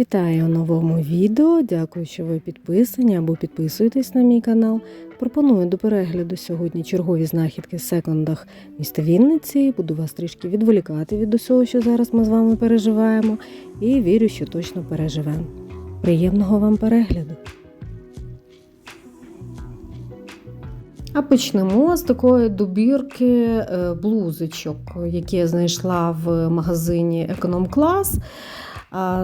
Вітаю у новому відео. Дякую, що ви підписані або підписуєтесь на мій канал. Пропоную до перегляду сьогодні чергові знахідки в секондах міста Вінниці. Буду вас трішки відволікати від усього, що зараз ми з вами переживаємо, і вірю, що точно переживемо. Приємного вам перегляду! А почнемо з такої добірки е, блузочок, які я знайшла в магазині Економ Клас.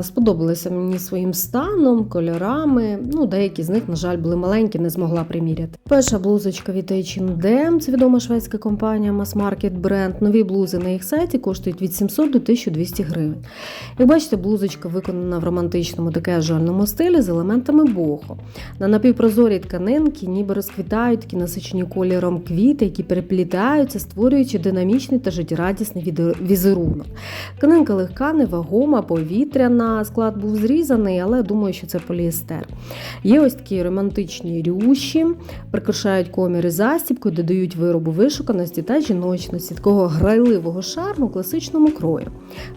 Сподобалися мені своїм станом, кольорами. Ну, деякі з них, на жаль, були маленькі, не змогла приміряти. Перша блузочка від H&M, це відома шведська компанія Market бренд. Нові блузи на їх сайті коштують від 700 до 1200 гривень. Як бачите, блузочка виконана в романтичному та кежуальному стилі з елементами бохо. На напівпрозорій тканинки ніби розквітають такі насичені кольором квіти, які переплітаються, створюючи динамічний та життєрадісний візерунок. Тканинка легка, невагома, повітряна. Склад був зрізаний, але думаю, що це поліестер. Є ось такі романтичні рюші, прикрашають коміри застібкою, додають виробу вишуканості та жіночності, такого грайливого шарму класичному крою.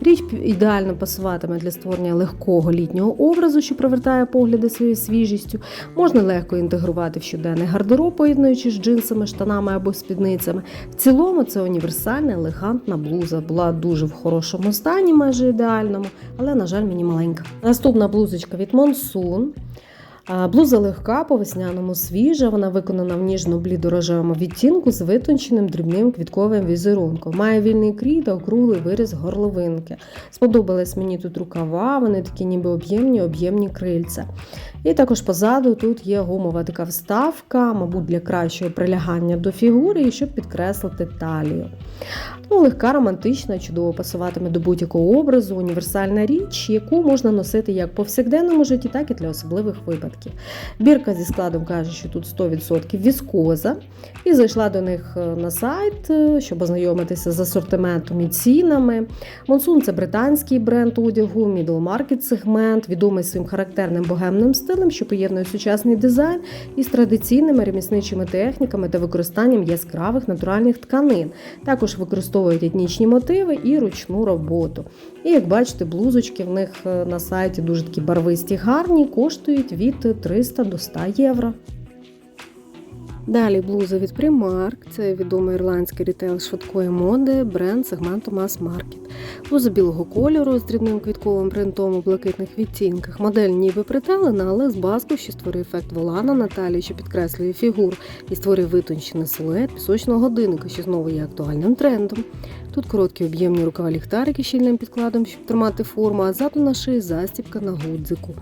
Річ ідеально пасуватиме для створення легкого літнього образу, що привертає погляди своєю свіжістю. Можна легко інтегрувати в щоденний гардероб, поєднуючи з джинсами, штанами або спідницями. В цілому це універсальна, елегантна блуза. Була дуже в хорошому стані, майже ідеальному, але, на жаль, мені маленька. Наступна блузочка від Monsoon. Блуза легка, по весняному свіжа. Вона виконана в ніжно-блідорожевому відтінку з витонченим дрібним квітковим візерунком. Має вільний крій та округлий виріз горловинки. Сподобались мені тут рукава, вони такі ніби об'ємні, об'ємні крильця. І також позаду тут є гумова така вставка, мабуть, для кращого прилягання до фігури і щоб підкреслити талію. Ну, легка, романтична, чудово пасуватиме до будь-якого образу, універсальна річ, яку можна носити як в повсякденному житті, так і для особливих випадків. Бірка зі складом каже, що тут 100% віскоза. І зайшла до них е, на сайт, е, щоб ознайомитися з асортиментом і цінами. Монсун це британський бренд одягу, market сегмент, відомий своїм характерним богемним стилем, що поєднує сучасний дизайн із традиційними ремісничими техніками та використанням яскравих натуральних тканин. Також використовують етнічні мотиви і ручну роботу. І як бачите, блузочки в них е, на сайті дуже такі барвисті, гарні, коштують від 300 до 100 євро. Далі блузи від Primark, це відомий ірландський рітейл швидкої моди, бренд сегменту Mass Market. Блуза білого кольору з дрібним квітковим принтом у блакитних відтінках. Модель ніби прителена, але з баску, що створює ефект волана на талії, що підкреслює фігуру і створює витончений силует пісочного годинника, що знову є актуальним трендом. Тут короткі об'ємні рукава ліхтарики щільним підкладом, щоб тримати форму, а ззаду на шиї застібка на гудзику.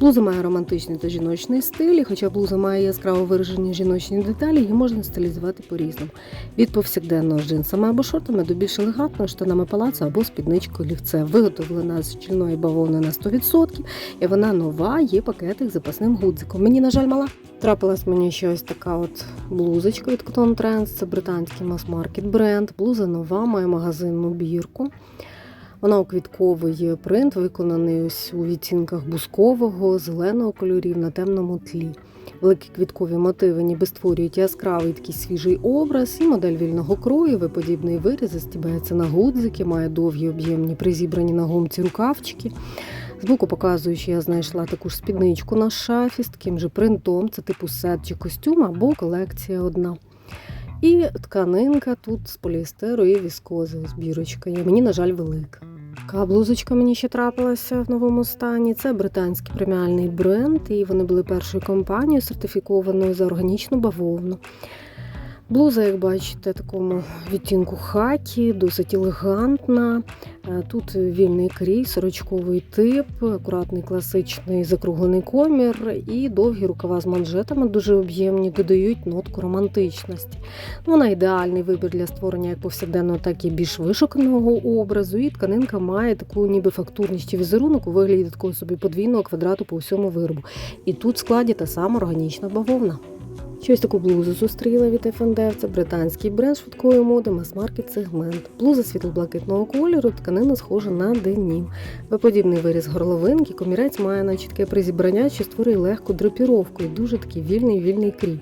Блуза має романтичний та жіночний стиль, і хоча блуза має яскраво виражені жіночні деталі, її можна стилізувати по-різному. Від повсякденного джинсами або шортами до більш елегантного штанами палацу або спідничкою лівце. Виготовлена з щільної бавовни на 100%, і вона нова, є пакетик з запасним гудзиком. Мені, на жаль, мала. Трапилась мені ще ось така от блузочка від Cotton Trends, це британський мас-маркет бренд. Блуза нова, має магазинну бірку. Вона у квітковий принт, виконаний ось у відтінках бускового, зеленого кольорів на темному тлі. Великі квіткові мотиви ніби створюють яскравий такий свіжий образ, і модель вільного крою, виподібний виріз, застібається на гудзики, має довгі об'ємні призібрані на гумці рукавчики. Збоку показую, що я знайшла таку ж спідничку на шафі з таким же принтом, це типу сет чи костюм або колекція одна. І тканинка тут з поліестеру і віскози, ось бірочка є. Мені, на жаль, велика. Така блузочка мені ще трапилася в новому стані. Це британський преміальний бренд, і вони були першою компанією, сертифікованою за органічну бавовну. Блуза, як бачите, такому відтінку хакі, досить елегантна. Е, Тут вільний крій, сорочковий тип, акуратний класичний закруглений комір і довгі рукава з манжетами, дуже об'ємні, додають нотку романтичності. Ну, Вона ідеальний вибір для створення як повсякденного, так і більш вишуканого образу. І тканинка має таку ніби фактурність чи візерунок у вигляді такого собі подвійного квадрату по всьому виробу. І тут складі та сама органічна бавовна. Щось таку блузу зустріла від F&F, це британський бренд швидкої моди, мас-маркет сегмент. Блуза світло-блакитного кольору, тканина схожа на денім. Виподібний виріз горловинки, комірець має на чітке призібрання, що створює легку драпіровку і дуже такий вільний вільний крій.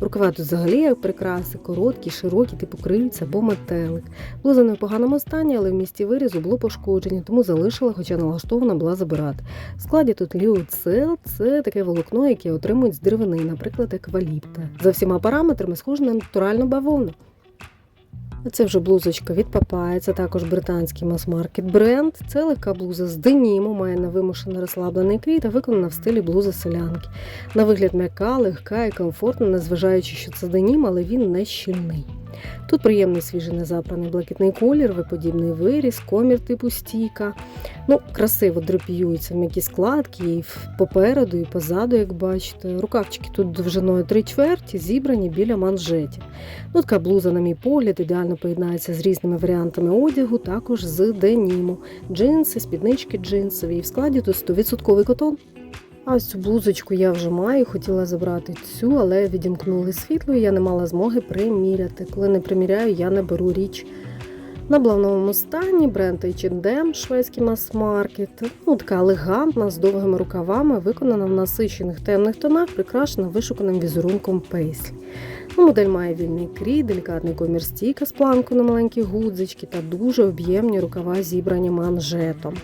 Рукава тут взагалі як прикраси, короткі, широкі, типу крильця або метелик. Блуза не в поганому стані, але в місті вирізу було пошкодження, тому залишила, хоча налаштована була забирати. В складі тут ліоцел – це таке волокно, яке отримують з деревини, наприклад, екваліпта. За всіма параметрами схоже на натуральну бавовну. Це вже блузочка від Папая, це також британський мас-маркет бренд. Це легка блуза з деніму, має невимушено розслаблений крій та виконана в стилі блуза селянки. На вигляд м'яка, легка і комфортна, незважаючи, що це денім, але він не щільний. Тут приємний свіжий незапраний блакитний колір, виподібний виріз, комір типу стійка. Ну, красиво драпіюються м'які складки і попереду, і позаду, як бачите. Рукавчики тут довжиною три чверті, зібрані біля манжетів. Ну, така блуза, на мій погляд, ідеально поєднається з різними варіантами одягу, також з деніму. Джинси, спіднички джинсові. І в складі тут 100% котон. А ось цю блузочку я вже маю, хотіла забрати цю, але відімкнули світло, і я не мала змоги приміряти. Коли не приміряю, я не беру річ. На блавному стані бренд H&M, шведський мас-маркет. Ну, така елегантна, з довгими рукавами, виконана в насичених темних тонах, прикрашена вишуканим візерунком пейслі. Модель має вільний крій, делікатний комір стійка з планкою на маленькі гудзички та дуже об'ємні рукава зібрані манжетом.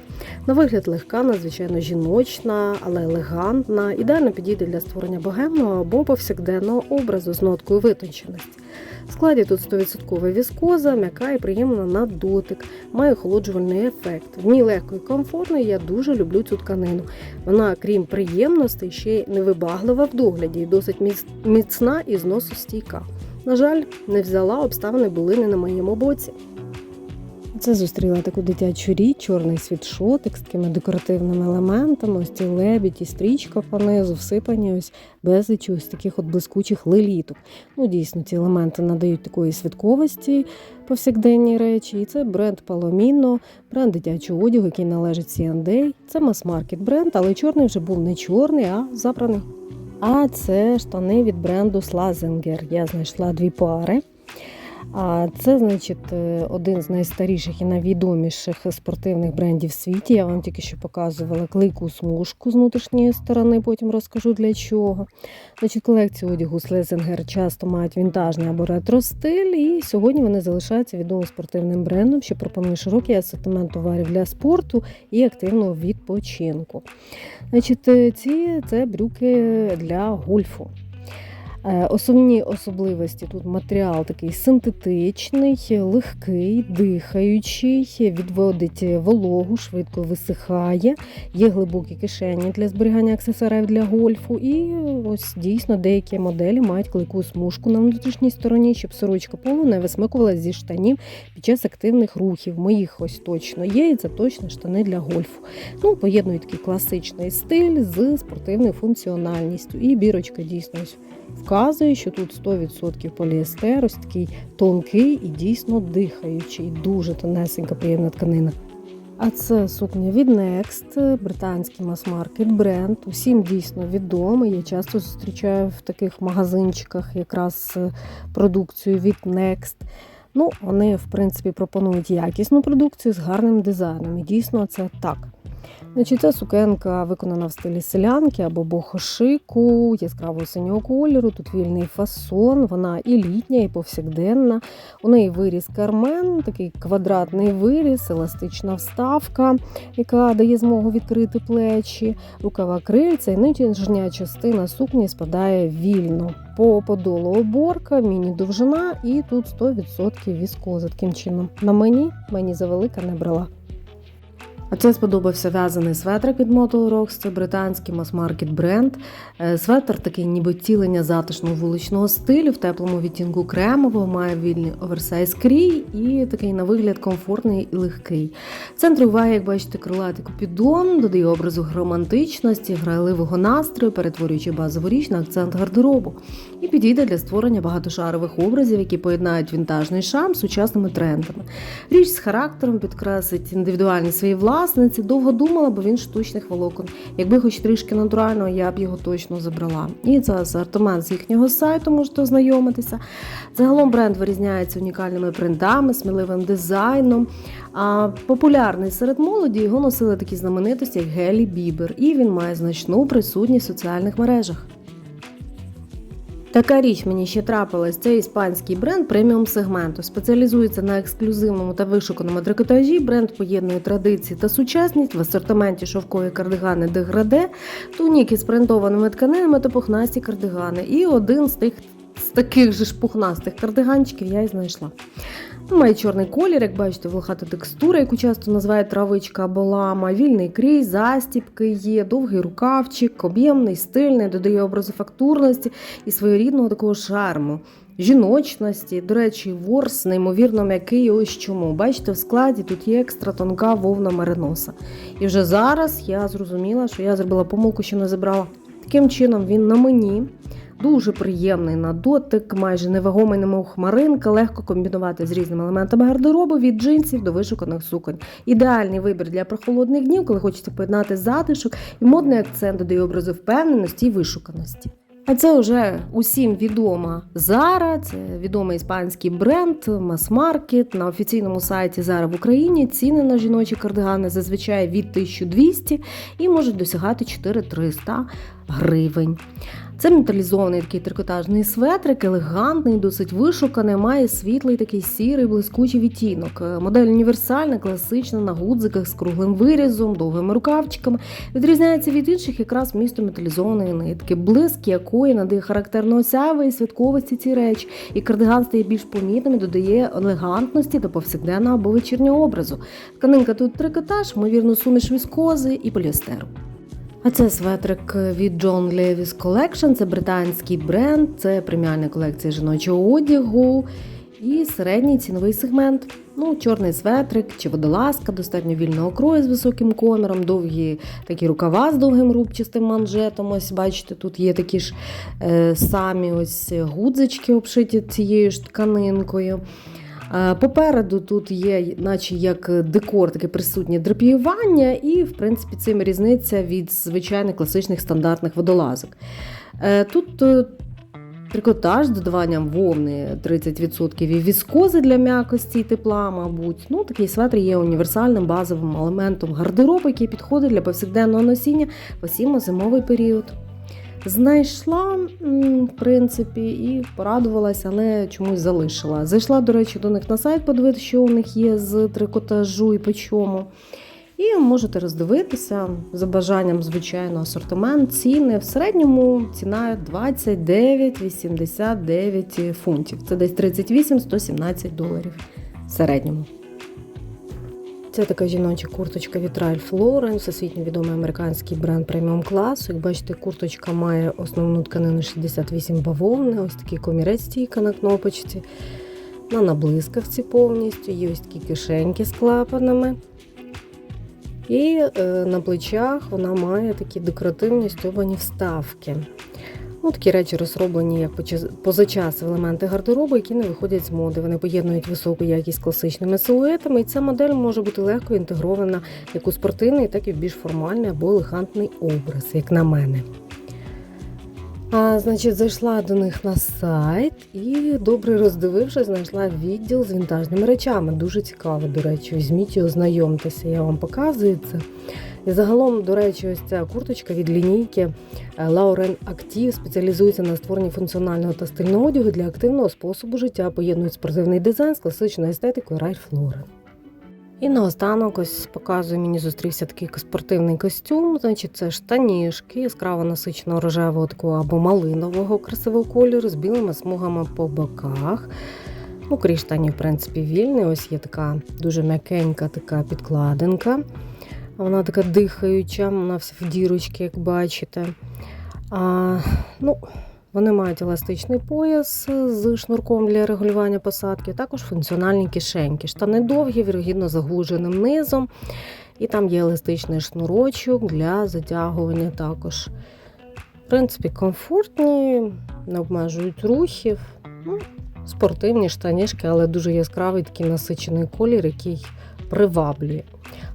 На вигляд легка, надзвичайно жіночна, але елегантна, ідеально підійде для створення богемного або повсякденного образу з ноткою витонченості. В складі тут 100% віскоза, м'яка і приємна на дотик, має охолоджувальний ефект. В ній легко і комфортно, і я дуже люблю цю тканину. Вона, крім приємностей, ще й невибаглива в догляді і досить міцна і зносостійка. На жаль, не взяла, обставини були не на моєму боці. Це зустріла таку дитячу річ, чорний світшотик з такими декоративними елементами, ось ці лебідь і стрічка понизу, всипані ось безліч ось таких от блискучих леліток. Ну, дійсно, ці елементи надають такої святковості повсякденні речі. І це бренд Palomino, бренд дитячого одягу, який належить C&A. Це мас-маркет бренд, але чорний вже був не чорний, а забраний. А це штани від бренду Slazenger. Я знайшла дві пари. А це, значить, е, один з найстаріших і найвідоміших спортивних брендів в світі. Я вам тільки що показувала клейку смужку з внутрішньої сторони, потім розкажу для чого. Значить, Колекцію одягу Слезенгер часто мають вінтажний або ретро-стиль, і сьогодні вони залишаються відомим спортивним брендом, що пропонує широкий асортимент товарів для спорту і активного відпочинку. Значить, е, Ці це брюки для гольфу. Е, основні особливості тут матеріал такий синтетичний, легкий, дихаючий, відводить вологу, швидко висихає, є глибокі кишені для зберігання аксесуарів для гольфу. І ось дійсно деякі моделі мають клейку смужку на внутрішній стороні, щоб сорочка полу не висмикувалася зі штанів під час активних рухів. Моїх ось точно є, і це точно штани для гольфу. Ну, Поєднують такий класичний стиль з спортивною функціональністю. І бірочка дійсно ось вказує, що тут 100% поліестер, ось такий тонкий і дійсно дихаючий, дуже тонесенька приємна тканина. А це сукня від Next, британський мас-маркет бренд. Усім дійсно відомий. Я часто зустрічаю в таких магазинчиках якраз е, продукцію від Next. Ну, Вони, в принципі, пропонують якісну продукцію з гарним дизайном. І дійсно це так. Значить, Ця сукенка виконана в стилі селянки або бохошику, яскравого синього кольору. Тут вільний фасон, вона і літня, і повсякденна. У неї виріз кармен, такий квадратний виріз, еластична вставка, яка дає змогу відкрити плечі, рукава крильця і нижня частина сукні спадає вільно. По подолу оборка, міні-довжина, і тут 100% віскоза. Таким чином на мені мені завелика не брала. А це сподобався в'язаний светрик від Moto Rocks, це британський мас-маркет бренд. Е, светр такий, ніби тілення затишного вуличного стилю, в теплому відтінку кремового, має вільний оверсайз крій і такий на вигляд комфортний і легкий. Центр уваги, як бачите, крилатий купідон, додає образу романтичності, грайливого настрою, перетворюючи базову річ на акцент гардеробу. І підійде для створення багатошарових образів, які поєднають вінтажний шарм з сучасними трендами. Річ з характером підкреслить індивідуальні свої власні власниці довго думала, бо він штучних волокон. Якби хоч трішки натурального, я б його точно забрала. І це асортимент з їхнього сайту можете ознайомитися. Загалом бренд вирізняється унікальними принтами, сміливим дизайном. А популярний серед молоді його носили такі знаменитості, як Гелі Бібер, і він має значну присутність в соціальних мережах. Така річ мені ще трапилась. Це іспанський бренд преміум сегменту. Спеціалізується на ексклюзивному та вишуканому трикотажі. Бренд поєднує традиції та сучасність в асортименті шовкові кардигани деграде, туніки з принтованими тканинами та пухнасті кардигани. І один з тих з таких же ж пухнастих кардиганчиків я і знайшла. Має чорний колір, як бачите, волохата текстура, яку часто називають травичка або лама, вільний крій, застіпки є, довгий рукавчик, об'ємний, стильний, додає образу фактурності і своєрідного такого шарму. Жіночності, до речі, ворс неймовірно м'який. Ось чому. Бачите, в складі тут є екстра тонка вовна мериноса. І вже зараз я зрозуміла, що я зробила помилку, що не забрала. Таким чином він на мені. Дуже приємний на дотик, майже невагомий, немов хмаринка, легко комбінувати з різними елементами гардеробу від джинсів до вишуканих суконь. Ідеальний вибір для прохолодних днів, коли хочеться поєднати затишок і модний акцент додає образу впевненості і вишуканості. А це вже усім відома Zara, це відомий іспанський бренд, мас-маркет. На офіційному сайті Zara в Україні ціни на жіночі кардигани зазвичай від 1200 і можуть досягати 4300 гривень. Це металізований такий трикотажний светрик, елегантний, досить вишуканий, має світлий такий сірий, блискучий відтінок. Модель універсальна, класична, на гудзиках з круглим вирізом, довгими рукавчиками. Відрізняється від інших якраз місто металізованої нитки, блиск якої надає характерного сяви і святковості ці речі. І кардиган стає більш помітним і додає елегантності до повсякденного або вечірнього образу. Тканинка тут трикотаж, ймовірно, суміш віскози і поліестеру. А це светрик від John Levis Collection, це британський бренд, це преміальна колекція жіночого одягу і середній ціновий сегмент. Ну, Чорний светрик чи водолазка, достатньо вільного крою з високим коміром, довгі такі рукава з довгим рубчастим манжетом. Ось бачите, тут є такі ж е, самі ось гудзички, обшиті цією ж тканинкою. Попереду тут є, наче як декор, таке присутнє драпіювання, і, в принципі, цим різниця від звичайних класичних стандартних водолазок. Е, тут е, трикотаж з додаванням вовни 30% і віскози для м'якості і тепла, мабуть. Ну, Такий светр є універсальним базовим елементом гардеробу, який підходить для повсякденного носіння в осінньо-зимовий період. Знайшла, в принципі, і порадувалася, але чомусь залишила. Зайшла, до речі, до них на сайт, подивитися, що у них є з трикотажу і по чому. І можете роздивитися за бажанням, звичайно, асортимент, ціни. В середньому ціна 29,89 фунтів. Це десь 38-117 доларів в середньому. Це така жіноча курточка від Ralph Lauren, всесвітньо відомий американський бренд преміум класу. Як бачите, курточка має основну тканину 68 бавовни, ось такий комірець стійка на кнопочці. На наблискавці повністю, є ось такі кишеньки з клапанами. І е, на плечах вона має такі декоративні стьобані вставки. Ну, Такі речі розроблені як позачас елементи гардеробу, які не виходять з моди. Вони поєднують високу якість класичними силуетами, і ця модель може бути легко інтегрована як у спортивний, так і в більш формальний або елегантний образ, як на мене. А, Значить, зайшла до них на сайт і, добре роздивившись, знайшла відділ з вінтажними речами. Дуже цікаво, до речі, візьміть і ознайомтеся, я вам показую це. І загалом, до речі, ось ця курточка від лінійки е, Lauren Active спеціалізується на створенні функціонального та стильного одягу для активного способу життя, поєднують спортивний дизайн з класичною естетикою Ralph Lauren. І наостанок ось показую, мені зустрівся такий спортивний костюм. Значить, це штанішки, яскраво насиченого рожевого такого або малинового красивого кольору з білими смугами по боках. Ну, крій штанів, в принципі, вільний. Ось є така дуже м'якенька така підкладинка. Вона така дихаюча, вона вся в дірочки, як бачите. А, ну, Вони мають еластичний пояс з шнурком для регулювання посадки, також функціональні кишеньки. Штани довгі, вірогідно заглуженим низом. І там є еластичний шнурочок для затягування також. В принципі, комфортні, не обмежують рухів. Ну, Спортивні штанішки, але дуже яскравий такий насичений колір, який приваблює.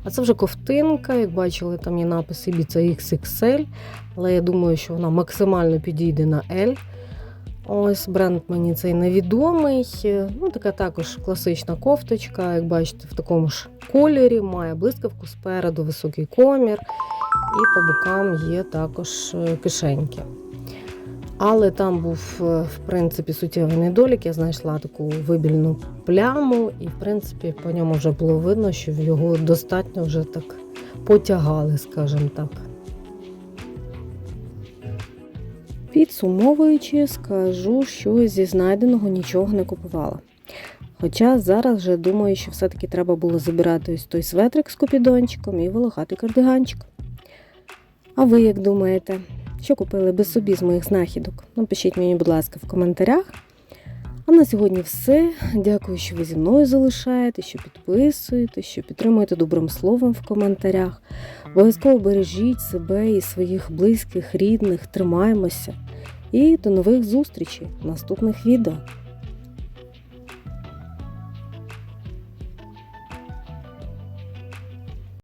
А це вже ковтинка, як бачили, там є напис Ibiza XXL, але я думаю, що вона максимально підійде на L. Ось бренд мені цей невідомий. Ну, Така також класична кофточка, як бачите, в такому ж кольорі, має блискавку спереду, високий комір, і по бокам є також е, кишеньки. Але там був, е, в принципі, суттєвий недолік. Я знайшла таку вибільну пляму, і, в принципі, по ньому вже було видно, що його достатньо вже так потягали, скажімо так. Підсумовуючи, скажу, що зі знайденого нічого не купувала. Хоча зараз вже думаю, що все-таки треба було забирати ось той светрик з купідончиком і волохатий кардиганчик. А ви як думаєте, що купили би собі з моїх знахідок? Напишіть мені, будь ласка, в коментарях. А на сьогодні все. Дякую, що ви зі мною залишаєте, що підписуєте, що підтримуєте добрим словом в коментарях. Обов'язково бережіть себе і своїх близьких, рідних, тримаємося. І до нових зустрічей в наступних відео.